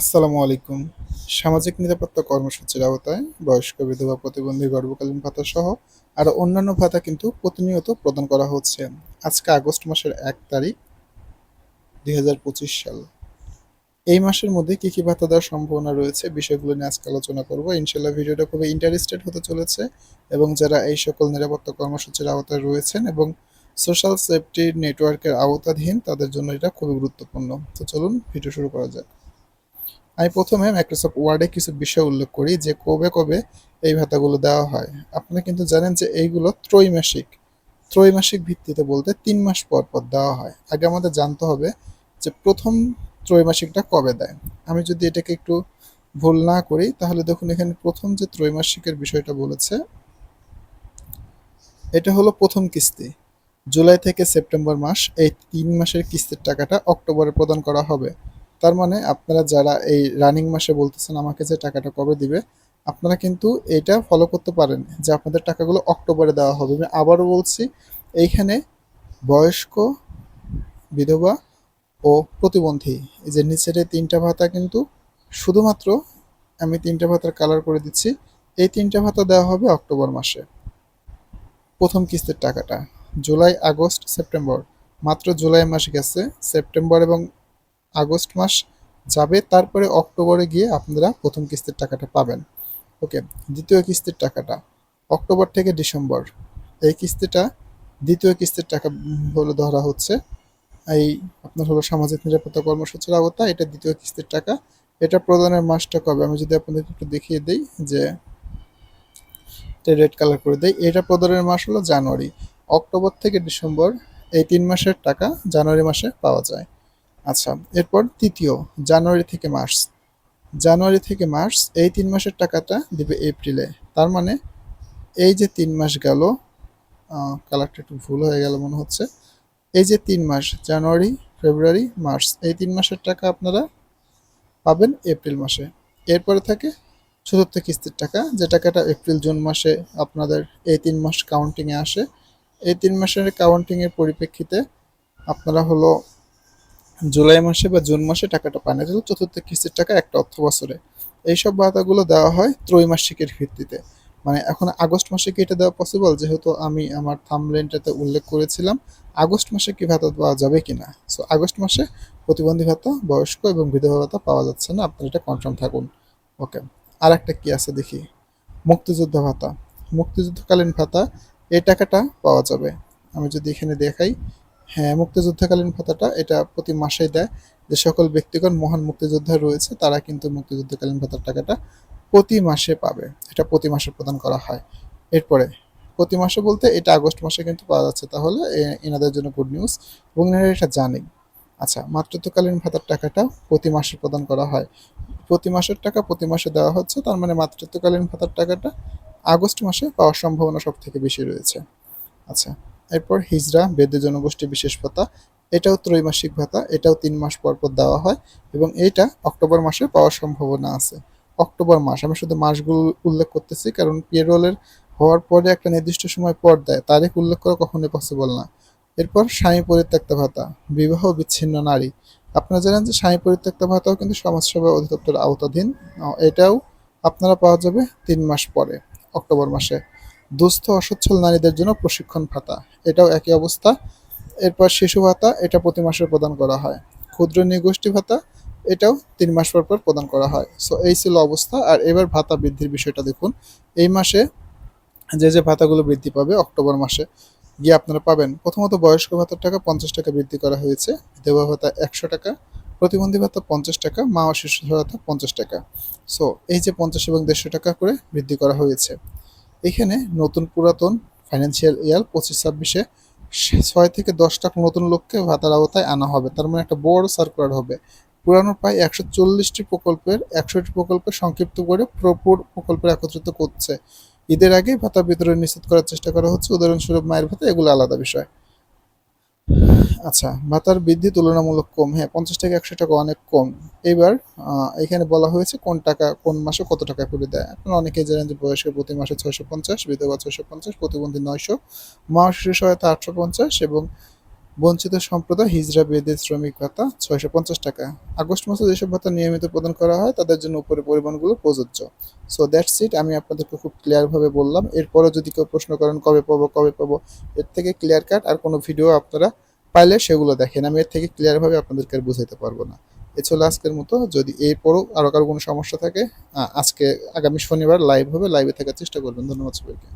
আসসালামু আলাইকুম। সামাজিক নিরাপত্তা কর্মসূচির আওতায় বয়স্ক, বিধবা, প্রতিবন্ধী, গর্ভকালীন ভাতা সহ আরও অন্যান্য ভাতা কিন্তু প্রতিনিয়ত প্রদান করা হচ্ছে। আজকে আগস্ট মাসের এক তারিখ, দুই হাজার পঁচিশ সাল। এই মাসের মধ্যে কি কি ভাতা দেওয়ার সম্ভাবনা রয়েছে বিষয়গুলো নিয়ে আজকে আলোচনা করব। ইনশাল্লাহ ভিডিওটা খুবই ইন্টারেস্টেড হতে চলেছে এবং যারা এই সকল নিরাপত্তা কর্মসূচির আওতায় রয়েছেন এবং সোশ্যাল সেফটি নেটওয়ার্কের আওতাধীন, তাদের জন্য এটা খুবই গুরুত্বপূর্ণ। তো চলুন, ভিডিও শুরু করা যাক। আমি প্রথমে মাইক্রোসফট ওয়ার্ডে কিছু বিষয় উল্লেখ করি যে কবে কবে এই ভাতাগুলো দেওয়া হয়। আপনারা কিন্তু জানেন যে এইগুলো ত্রৈমাসিক। ত্রৈমাসিক ভিত্তিতে বলতে তিন মাস পর পর দেওয়া হয়। আগে আমাদের জানতে হবে যে প্রথম ত্রৈমাসিকটা কবে দেয়। আমি যদি এটাকে একটু ভুল না করি, তাহলে দেখুন এখানে প্রথম যে ত্রৈমাসিকের বিষয়টা বলেছে, এটা হলো প্রথম কিস্তি। জুলাই থেকে সেপ্টেম্বর মাস এই তিন মাসের কিস্তির টাকাটা অক্টোবরে প্রদান করা হবে। তার মানে আপনারা যারা এই রানিং মাসে বলতেছেন আমাকে যে টাকাটা কবে দিবে, আপনারা কিন্তু এটা ফলো করতে পারেন যে আপনাদের টাকাগুলো অক্টোবরে দেওয়া হবে। আমি আবারও বলছি, এইখানে বয়স্ক বিধবা ও প্রতিবন্ধী, এই যে নিচের এই তিনটা ভাতা কিন্তু শুধুমাত্র আমি তিনটা ভাতার কালার করে দিচ্ছি, এই তিনটা ভাতা দেওয়া হবে অক্টোবর মাসে। প্রথম কিস্তির টাকাটা, জুলাই, আগস্ট, সেপ্টেম্বর, মাত্র জুলাই মাস গেছে, সেপ্টেম্বর এবং আগস্ট মাস যাবে, তারপরে অক্টোবরে গিয়ে আপনারা প্রথম কিস্তির টাকাটা পাবেন। ওকে, দ্বিতীয় কিস্তির টাকাটা। অক্টোবর থেকে ডিসেম্বর। এই কিস্তিটা দ্বিতীয় কিস্তির টাকা বলে ধরা হচ্ছে। এই আপনার হলো সামাজিক নিরাপত্তা কর্মসূচির আওতা, এটা দ্বিতীয় কিস্তির টাকা। এটা প্রদানের মাসটা কবে? আমি যদি আপনাদের একটু দেখিয়ে দিই যে রেড কালার করে দেই। এটা প্রদানের মাস হলো জানুয়ারি। অক্টোবর থেকে ডিসেম্বর এই তিন মাসের টাকা জানুয়ারি মাসে পাওয়া যায়। আচ্ছা এরপর তৃতীয়, জানুয়ারি থেকে মার্চ। জানুয়ারি থেকে মার্চ, এই তিন মাসের টাকাটা দিবে এপ্রিলে। তার মানে এই যে তিন মাস গেল কালারটা একটু ভুল হয়ে গেল মনে হচ্ছে। এই যে তিন মাস, জানুয়ারি, ফেব্রুয়ারি, মার্চ, এই তিন মাসের টাকা আপনারা পাবেন এপ্রিল মাসে। এরপরে থাকে চতুর্থ কিস্তির টাকা, যে টাকাটা এপ্রিল, জুন মাসে আপনাদের এই তিন মাস কাউন্টিংয়ে আসে। এই তিন মাসের কাউন্টিংয়ের পরিপ্রেক্ষিতে আপনারা হলো জুলাই মাসে বা জুন মাসে টাকাটা পায় না হলো চতুর্থ কিস্তির টাকা, একটা অর্থ বছরে। এইসব ভাতাগুলো দেওয়া হয় ত্রৈমাসিকের ভিত্তিতে। মানে এখন আগস্ট মাসে কি এটা দেওয়া পসিবল যেহেতু আমি আমার থামলেনটাতে উল্লেখ করেছিলাম, আগস্ট মাসে কি ভাতা পাওয়া যাবে কিনা? সো আগস্ট মাসে প্রতিবন্ধী ভাতা, বয়স্ক এবং বিধবা ভাতা পাওয়া যাচ্ছে না। আপনারা এটা কনফার্ম থাকুন। ওকে আর একটা কী আছে দেখি? মুক্তিযুদ্ধ ভাতা। মুক্তিযুদ্ধকালীন ভাতা, এই টাকাটা পাওয়া যাবে। আমি যদি এখানে দেখাই হ্যাঁ মুক্তিযুদ্ধকালীন ভাতাটা এটা প্রতি মাসেই দেয়। যে সকল ব্যক্তিগণ মহান মুক্তিযোদ্ধা রয়েছে, তারা কিন্তু মুক্তিযুদ্ধকালীন ভাতার টাকাটা প্রতি মাসে পাবে। এটা প্রতি মাসে প্রদান করা হয়। এরপরে, প্রতি মাসে বলতে এটা আগস্ট মাসে কিন্তু পাওয়া যাচ্ছে। তাহলে এনাদের জন্য গুড নিউজ এবং এনারা এটা জানেন আচ্ছা মাতৃত্বকালীন ভাতার টাকাটা প্রতি মাসে প্রদান করা হয়। প্রতি মাসের টাকা প্রতি মাসে দেওয়া হচ্ছে, তার মানে মাতৃত্বকালীন ভাতার টাকাটা আগস্ট মাসে পাওয়ার সম্ভাবনা সব থেকে বেশি রয়েছে। আচ্ছা এরপর হিজড়া বেদে জনগোষ্ঠী বিশেষ ভাতা, এটাও ত্রৈমাসিক ভাতা, এটাও তিন মাস পর পর দেওয়া হয় এবং এটা অক্টোবর মাসে পাওয়ার সম্ভাবনা আছে। অক্টোবর মাস আমি শুধু মাসগুলো উল্লেখ করতেছি কারণ পেরোলের হওয়ার পরে একটা নির্দিষ্ট সময় পর দেয়, তারিখ উল্লেখ করা কখনোই পসিবল না। এরপর স্বামী পরিত্যক্ত ভাতা, বিবাহ বিচ্ছিন্ন নারী। আপনারা জানেন যে স্বামী পরিত্যক্ত ভাতাও কিন্তু সমাজসেবা অধিদপ্তর আওতাধীন, এটাও আপনারা পাওয়া যাবে তিন মাস পরে, অক্টোবর মাসে। দুস্থ অসচ্ছল নারীদের জন্য প্রশিক্ষণ ভাতা। এটাও একই অবস্থা। এরপর শিশু ভাতা, এটা প্রতি মাসে প্রদান করা হয়। ক্ষুদ্র নিগোষ্ঠী ভাতা, এটাও তিন মাস পর পর প্রদান করা হয়। সো এই ছিল অবস্থা। আর এবার ভাতা বৃদ্ধির বিষয়টা দেখুন। এই মাসে যে যে ভাতাগুলো বৃদ্ধি পাবে অক্টোবর মাসে, গিয়ে আপনারা পাবেন প্রথমত বয়স্ক ভাতার টাকা পঞ্চাশ টাকা বৃদ্ধি করা হয়েছে। বিধবা ভাতা একশো টাকা, প্রতিবন্ধী ভাতা পঞ্চাশ টাকা, মা ও শিশু ভাতা পঞ্চাশ টাকা। সো এই যে পঞ্চাশ এবং দেড়শো টাকা করে বৃদ্ধি করা হয়েছে। এখানে নতুন পুরাতন ফাইন্যান্সিয়াল ইয়ার পঁচিশ ছাব্বিশে ছয় থেকে দশটা নতুন লোককে ভাতার আওতায় আনা হবে। তার মানে একটা বড় সার্কুলার হবে। পুরানো প্রায় একশো চল্লিশটি প্রকল্পের, একশোটি প্রকল্পে সংক্ষিপ্ত করে প্রপুর প্রকল্পের একত্রিত করছে। ঈদের আগে ভাতা বিতরণ নিশ্চিত করার চেষ্টা করা হচ্ছে। উদাহরণস্বরূপ মায়ের ভাতা এগুলো আলাদা বিষয়। আচ্ছা ভাতার বৃদ্ধি তুলনামূলক কম। হ্যাঁ পঞ্চাশ টাকা একশো টাকা অনেক কম। এবার এখানে বলা হয়েছে কোন টাকা, কোন মাসে কত টাকা করে দেয়। আপনারা অনেকেই জানেন যে বয়স্ক প্রতি মাসে ছয়শো পঞ্চাশ, বিধবা ছয়শো পঞ্চাশ, প্রতিবন্ধী নয়শো, মা ও শিশু সহায়তা আটশো পঞ্চাশ এবং বঞ্চিত সম্প্রদায় হিজরা বেদের শ্রমিক ভাতা ছয়শো পঞ্চাশ টাকা। আগস্ট মাসে যেসব ভাতা নিয়মিত প্রদান করা হয়, তাদের জন্য উপরে পরিমাণগুলো প্রযোজ্য। সো দ্যাটস ইট আমি আপনাদেরকে খুব ক্লিয়ারভাবে বললাম। এরপরও যদি কেউ প্রশ্ন করেন, কবে পাবো কবে পাবো, এর থেকে ক্লিয়ার কাট আর কোনো ভিডিও আপনারা পাইলে সেগুলো দেখেন। আমি এর থেকে ক্লিয়ারভাবে আপনাদেরকে আর বুঝাইতে পারব না। এ ছিল আজকের মতো। যদি এরপরও আরও কারও কোনো সমস্যা থাকে আজকে আগামী শনিবার লাইভ হবে। লাইভে থাকার চেষ্টা করবেন। ধন্যবাদ সবাইকে।